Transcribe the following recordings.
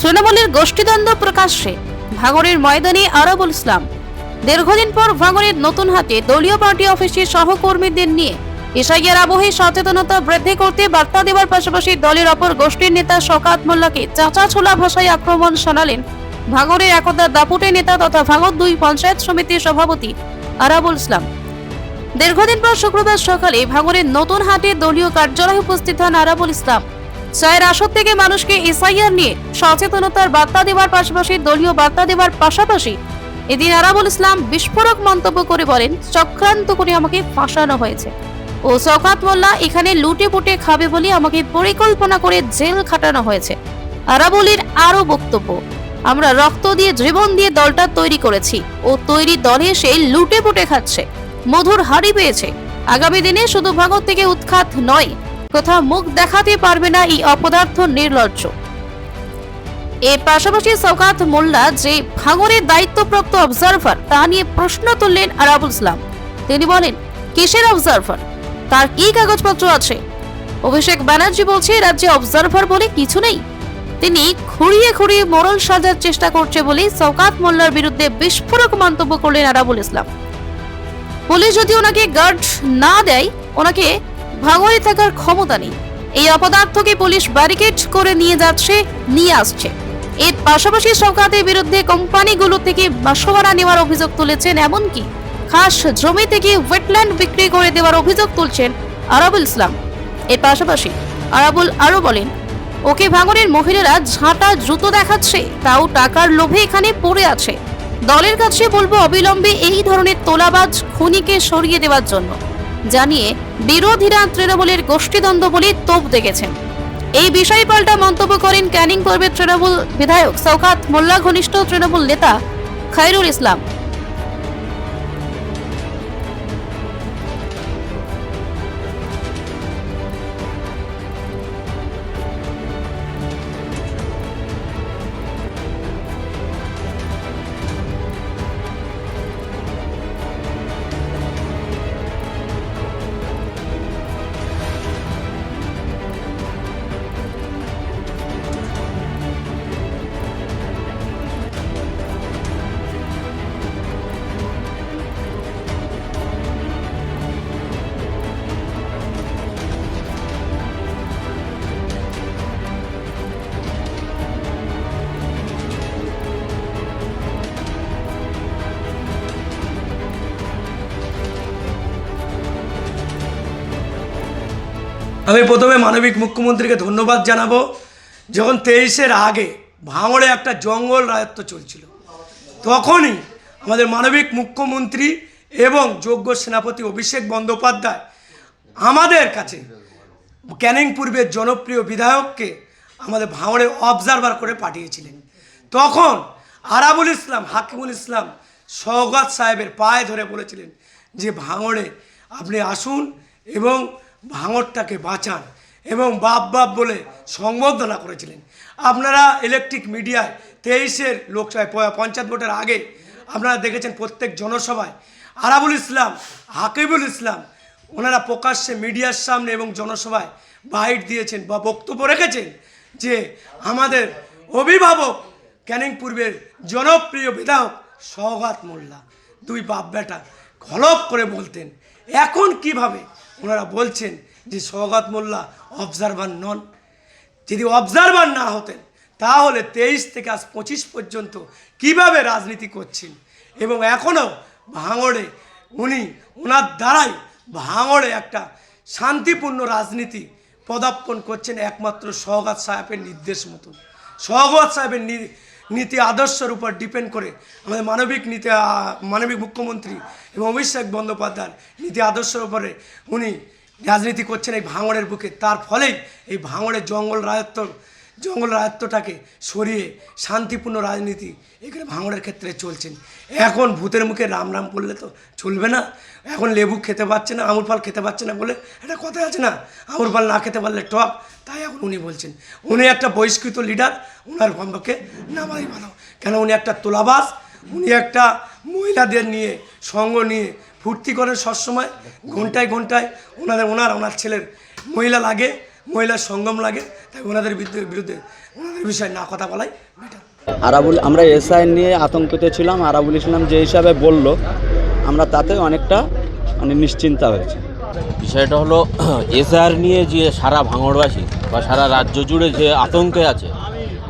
তৃণমূলের গোষ্ঠীদ্বন্দ্ব প্রকাশ্যে ভাঙড়ের ময়দানে আরাবুল ইসলাম। দীর্ঘদিন পর ভাঙড়ের নতুন হাতে দলীয় পার্টি অফিসের সহকর্মীদের নিয়ে এসআইয়ের আবহে সচেতনতা বৃদ্ধি করতে বার্তা দেওয়ার পাশাপাশি দলের অপর গোষ্ঠীর নেতা শকাত মোল্লাকে চাচা ছোলা ভাষায় আক্রমণ শোনালেন ভাঙড়ের একতা দাপুটে নেতা তথা ভাঙড় দুই পঞ্চায়েত সমিতির সভাপতি আরাবুল ইসলাম। দীর্ঘদিন পর শুক্রবার সকালে ভাঙড়ের নতুন হাটে দলীয় কার্যালয়ে উপস্থিত হন আরাবুল ইসলাম। চায়ের আসর থেকে মানুষকে এসআইআর নিয়ে সচেতনতার বার্তা দেওয়ার পাশাপাশি দলীয় বার্তা দেওয়ার পাশাপাশি এদিন আরাবুল ইসলাম বিস্ফোরক মন্তব্য করে বলেন, চক্রান্ত করে আমাকে ফাঁসানো হয়েছে। ও সকাত মোল্লা, এখানে লুটে পুটে খাবে বলে আমাকে পরিকল্পনা করে জেল খাটানো হয়েছে। আরাবুলির আরও বক্তব্য, আমরা রক্ত দিয়ে জীবন দিয়ে দলটা তৈরি করেছি। ও তৈরি দলে এসে লুটে পুটে খাচ্ছে। মধুর হাড়ি পেয়েছে। আগামী দিনে শুধু ভাগত থেকে উৎখাত নয় কোথাও মুখ দেখাতে পারবে না এই অপদার্থ নির্লজ্জ। এর পাশাপাশি সৌকাত মোল্লা যে ভাঙরের দায়িত্বপ্রাপ্ত অবজারভার তা নিয়ে প্রশ্ন তুললেন আরাবুল ইসলাম। তিনি বলেন, কিসের অবজারভার তার কি কাগজপত্র আছে? অভিষেক ব্যানার্জি বলছে, রাজ্যে অবজারভার বলে কিছু নেই। তিনি খুঁড়িয়ে খুঁড়িয়ে মোরল সাজার চেষ্টা করছে বলে সৌকাত মোল্লার বিরুদ্ধে বিস্ফোরক মন্তব্য করলেন আরাবুল ইসলাম। পুলিশ যদি ওনাকে গার্ড না দেয়, ওনাকে ভাঙড়ে থাকার ক্ষমতা নেই। এই অপদার্থকে পুলিশ ব্যারিকেড করে নিয়ে যাচ্ছে, নিয়ে আসছে। এর পাশাপাশি সরকারের বিরুদ্ধে কোম্পানিগুলো থেকে বাসভাড়া নেওয়ার অভিযোগ তুলেছেন, এমনকি খাস জমি থেকে ওয়েটল্যান্ড বিক্রি করে দেওয়ার অভিযোগ তুলছেন আরাবুল ইসলাম। এর পাশাপাশি আরাবুল আরও বলেন, ওকে ভাঙনের মহিলারা ঝাঁটা জুতো দেখাচ্ছে, তাও টাকার লোভে এখানে পড়ে আছে। দলের কাছে বলব, অবিলম্বে এই ধরনের তোলাবাজ, খুনিকে সরিয়ে দেওয়ার জন্য। জানিয়ে বিরোধীরা তৃণমূলের গোষ্ঠীদ্বন্দ্ব বলে তোপ দেখেছেন। এই বিষয়ে পাল্টা মন্তব্য করেন ক্যানিং পর্বের তৃণমূল বিধায়ক সৌকাত মোল্লা, ঘনিষ্ঠ তৃণমূল নেতা খায়রুল ইসলাম। আমি প্রথমে মানবিক মুখ্যমন্ত্রীকে ধন্যবাদ জানাব। যখন তেইশের আগে ভাঙড়ে একটা জঙ্গল রাজত্ব চলছিল, তখনই আমাদের মানবিক মুখ্যমন্ত্রী এবং যোগ্য সেনাপতি অভিষেক বন্দ্যোপাধ্যায় আমাদের কাছে ক্যানিং পূর্বের জনপ্রিয় বিধায়ককে আমাদের ভাঙড়ে অবজারভার করে পাঠিয়েছিলেন। তখন আরাবুল ইসলাম, হাকিমুল ইসলাম সৌগত সাহেবের পায়ে ধরে বলেছিলেন যে, ভাঙড়ে আপনি আসুন এবং ভাঙড়টাকে বাঁচান এবং বাপ বাপ বলে সংবর্ধনা করেছিলেন। আপনারা ইলেকট্রিক মিডিয়ায় তেইশের লোকসভায় পঞ্চায়েত ভোটের আগে আপনারা দেখেছেন প্রত্যেক জনসভায় আরাবুল ইসলাম, হাকিবুল ইসলাম, ওনারা প্রকাশ্যে মিডিয়ার সামনে এবং জনসভায় বাইট দিয়েছেন বা বক্তব্য রেখেছেন যে আমাদের অভিভাবক, ক্যানিং পূর্বের জনপ্রিয় বিধায়ক সৌগাত মোল্লা। দুই বাপ বেটা ঘলপ করে বলতেন, এখন কীভাবে ওনারা বলছেন যে সৌগাত মোল্লা অবজারভার নন। যদি অবজারভার না হতেন, তাহলে তেইশ থেকে আজ পঁচিশ পর্যন্ত কীভাবে রাজনীতি করছেন? এবং এখনও ভাঙড়ে উনি ওনার দ্বারাই ভাঙড়ে একটা শান্তিপূর্ণ রাজনীতি পদার্পণ করছেন একমাত্র সহগাত সাহেবের নির্দেশ মতন। সহগাত সাহেবের নীতি আদর্শের উপর ডিপেন্ড করে। আমাদের মানবিক নীতি মানবিক মুখ্যমন্ত্রী এবং অভিষেক বন্দ্যোপাধ্যায় নীতি আদর্শের উপরে উনি রাজনীতি করছেন এই ভাঙড়ের বুকে। তার ফলেই এই ভাঙড়ের জঙ্গল রাজত্ব জঙ্গল রাজত্বটাকে সরিয়ে শান্তিপূর্ণ রাজনীতি এখানে ভাঙড়ের ক্ষেত্রে চলছেন। এখন ভূতের মুখে রাম রাম করলে তো চলবে না। এখন লেবু খেতে পারছে না, আঙুর ফল খেতে পারছে না বলে একটা কথা আছে না, আঙুর ফল না খেতে পারলে টক, তাই এখন উনি বলছেন। উনি একটা বহিষ্কৃত লিডার ওনার কমপক্ষে নামাই ভালো কেন উনি একটা তোলাবাস উনি একটা মহিলাদের নিয়ে, সঙ্গ নিয়ে ফুর্তি করেন সবসময়, ঘন্টায় ঘন্টায়। ওনাদের, ওনার ওনার ছেলের মহিলা লাগে মহিলার সঙ্গম লাগে তাই ওনাদের বিরুদ্ধে ওনাদের বিষয়ে না কথা বলাই বেটার আরাবুল আমরা এসআই নিয়ে আতঙ্কিত ছিলাম আরাবুল ইসলাম যে হিসাবে বলল আমরা তাতে অনেকটা মানে নিশ্চিন্তা হয়েছে। বিষয়টা হলো এসআর নিয়ে যে সারা ভাঙড়বাসী বা সারা রাজ্য জুড়ে যে আতঙ্কে আছে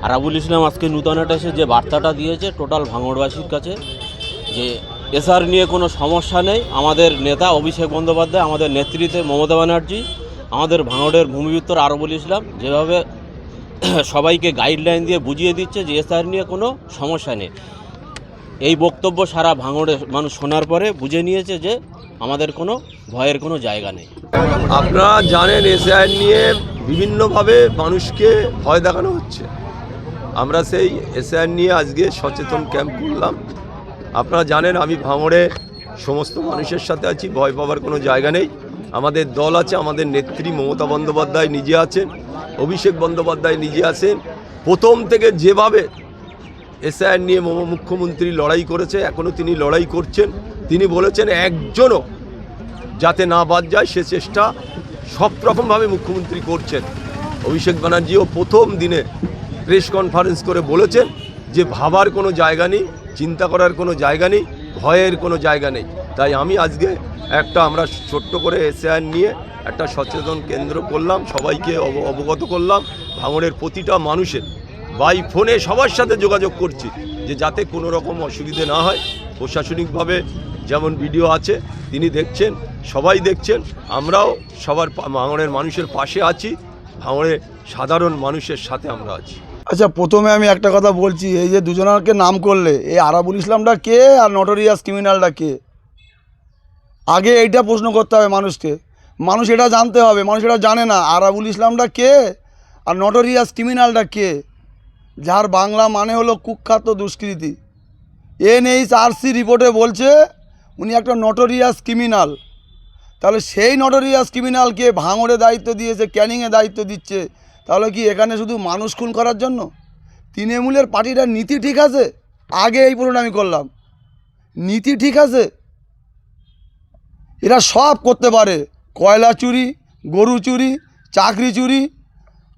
আরাবুল ইসলাম আজকে নূতন একটা এসে যে বার্তাটা দিয়েছে টোটাল ভাঙড়বাসীর কাছে যে এসআর নিয়ে কোনো সমস্যা নেই আমাদের নেতা অভিষেক বন্দ্যোপাধ্যায় আমাদের নেতৃত্বে মমতা ব্যানার্জি আমাদের ভাঙড়ের ভূমিপুত্র আরও বলেছিলাম, যেভাবে সবাইকে গাইডলাইন দিয়ে বুঝিয়ে দিচ্ছে যে এসআর নিয়ে কোনো সমস্যা নেই। এই বক্তব্য সারা ভাঙড়ে মানুষ শোনার পরে বুঝে নিয়েছে যে আমাদের কোনো ভয়ের কোনো জায়গা নেই। আপনারা জানেন এসআইআর নিয়ে বিভিন্নভাবে মানুষকে ভয় দেখানো হচ্ছে। আমরা সেই এসআইআর নিয়ে আজকে সচেতন ক্যাম্প করলাম। আপনারা জানেন আমি ভাঙড়ে সমস্ত মানুষের সাথে আছি, ভয় পাওয়ার কোনো জায়গা নেই। আমাদের দল আছে, আমাদের নেত্রী মমতা বন্দ্যোপাধ্যায় নিজে আছেন, অভিষেক বন্দ্যোপাধ্যায় নিজে আছেন। প্রথম থেকে যেভাবে এসআইআর নিয়ে মুখ্যমন্ত্রী লড়াই করেছে এখনও তিনি লড়াই করছেন। তিনি বলেছেন একজনও যাতে না বাদ যায়, সে চেষ্টা সব রকমভাবে মুখ্যমন্ত্রী করছেন। অভিষেক ব্যানার্জিও প্রথম দিনে প্রেস কনফারেন্স করে বলেছেন যে ভাবার কোনো জায়গা নেই, চিন্তা করার কোনো জায়গা নেই, ভয়ের কোনো জায়গা নেই। তাই আমি আজকে একটা আমরা ছোট্ট করে এসআইআর নিয়ে একটা সচেতন কেন্দ্র করলাম, সবাইকে অব- অবগত করলাম। ভাঙড়ের প্রতিটা মানুষের বাই ফোনে সবার সাথে যোগাযোগ করছি যে যাতে কোনো রকম অসুবিধে না হয়। প্রশাসনিকভাবে যেমন ভিডিও আছে, তিনি দেখছেন, সবাই দেখছেন, আমরাও সবার ভাঙড়ের মানুষের পাশে আছি ভাঙড়ের সাধারণ মানুষের সাথে আমরা আছি। আচ্ছা প্রথমে আমি একটা কথা বলছি, এই যে দুজনকে নাম করলে, এই আরাবুল ইসলামটা কে আর নটোরিয়াস ক্রিমিনালটা কে? আগে এইটা প্রশ্ন করতে হবে মানুষকে। মানুষ এটা জানতে হবে, মানুষ এটা জানে না। আরাবুল ইসলামটা কে? আর নটোরিয়াস ক্রিমিনালটা কে? যার বাংলা মানে হলো কুখ্যাত দুষ্কৃতি। এনএইচআরসি রিপোর্টে বলছে, উনি একটা নটোরিয়াস ক্রিমিনাল। তাহলে সেই নটোরিয়াস ক্রিমিনালকে ভাঙড়ে দায়িত্ব দিয়েছে, ক্যানিংয়ে দায়িত্ব দিচ্ছে। তাহলে কি এখানে শুধু মানুষ খুন করার জন্য? তৃণমূলের পার্টিটার নীতি ঠিক আছে? আগে এই প্রশ্নটা আমি করলাম। নীতি ঠিক আছে? এরা সব করতে পারে। কয়লা চুরি, গরু চুরি, চাকরি চুরি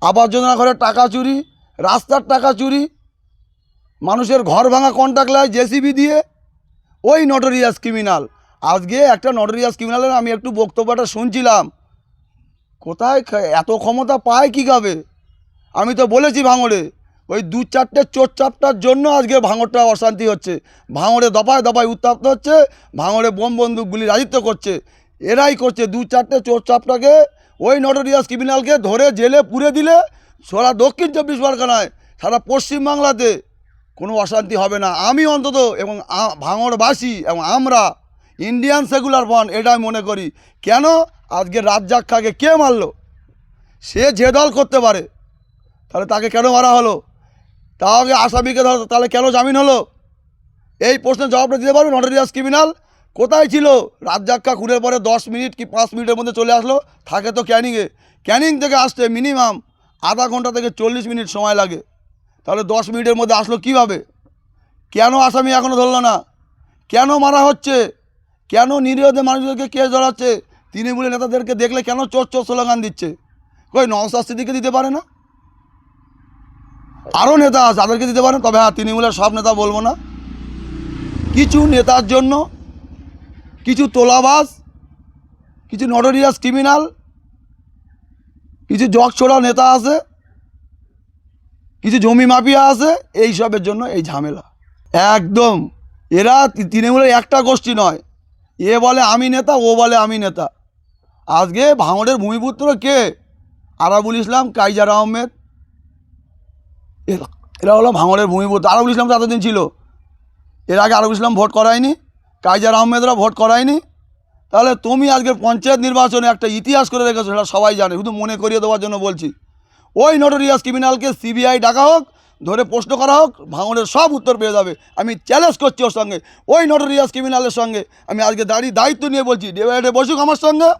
আবাস যোজনা ঘরের টাকা চুরি, রাস্তার টাকা চুরি, মানুষের ঘর ভাঙা কন্ট্যাক্ট লায় জেসিবি দিয়ে। ওই নটোরিয়াস ক্রিমিনাল আজকে একটা নটোরিয়াস ক্রিমিনালের আমি একটু বক্তব্যটা শুনছিলাম। কোথায় এত ক্ষমতা পায় কী খাবে আমি তো বলেছি ভাঙড়ে। ওই দু চারটে চোর চাপটার জন্য আজকে ভাঙড়টা অশান্তি হচ্ছে। ভাঙড়ে দফায় দফায় উত্তাপ্ত হচ্ছে, ভাঙড়ে বোম বন্দুকগুলি রাজিত্ব করছে। এরাই করছে দু চারটে চোর চাপটাকে ওই নটোরিয়াস ক্রিমিনালকে ধরে জেলে পুরে দিলে সারা দক্ষিণ চব্বিশ পরগনায়, সারা পশ্চিমবাংলাতে কোনো অশান্তি হবে না। আমি অন্তত এবং ভাঙড়বাসী এবং আমরা ইন্ডিয়ান সেকুলার বন এটা আমি মনে করি। কেন? আজকে রাজ্জাক খাকে কে মারলো? সে যে দল করতে পারে, তাহলে তাকে কেন মারা হলো? তাহলে আসামিকে ধর, তাহলে কেন জামিন হলো? এই প্রশ্নের জবাবটা দিতে পারবে নটোরিয়াস ক্রিমিনাল কোথায় ছিল? রাজ্জাক্কা খুনের পরে দশ মিনিট কি পাঁচ মিনিটের মধ্যে চলে আসলো? থাকে তো ক্যানিংয়ে ক্যানিং থেকে আসতে মিনিমাম আধা ঘণ্টা থেকে চল্লিশ মিনিট সময় লাগে। তাহলে দশ মিনিটের মধ্যে আসলো কীভাবে? কেন আসামি এখনও ধরলো না? কেন মারা হচ্ছে? কেন নিরীহদের মানুষদেরকে কেস ধরাচ্ছে? তৃণমূলের নেতাদেরকে দেখলে কেন চোর চোর স্লোগান দিচ্ছে? কই নওসাদ সিদ্দিকে দিতে পারে না? আরও নেতা আছে তাদেরকে দিতে পারেন, তবে হ্যাঁ তৃণমূলের সব নেতা বলব না। কিছু নেতার জন্য কিছু তোলাবাস কিছু নটোরিয়াস ক্রিমিনাল কিছু জগছোড়া নেতা আছে, কিছু জমি মাফিয়া আছে এই সবের জন্য এই ঝামেলা। একদম, এরা তৃণমূলের একটা গোষ্ঠী নয়। এ বলে আমি নেতা, ও বলে আমি নেতা। আজকে ভাঙড়ের ভূমিপুত্র কে? আরাবুল ইসলাম, কাইজার আহমেদ এরা হলো ভাঙড়ের ভূমিপুত্র। আরাবুল ইসলাম তো ছিল। এর আগে আরবুল ইসলাম ভোট করায়নি কাইজার আহমেদরা ভোট করায়নি। তাহলে তুমি আজকে পঞ্চায়েত নির্বাচনে একটা ইতিহাস করে রেখেছো, সেটা সবাই জানে। শুধু মনে করিয়ে দেওয়ার জন্য বলছি। ওই নটোরিয়াস ক্রিমিনালকে সিবিআই ডাকা হোক, ধরে প্রশ্ন করা হোক ভাঙনের সব উত্তর পেয়ে যাবে। আমি চ্যালেঞ্জ করছি ওর সঙ্গে। ওই নটোরিয়াস ক্রিমিনালের সঙ্গে। আমি আজকে দাঁড়িয়ে দায়িত্ব নিয়ে বলছি ডেবাইডে বসুক আমার সঙ্গে।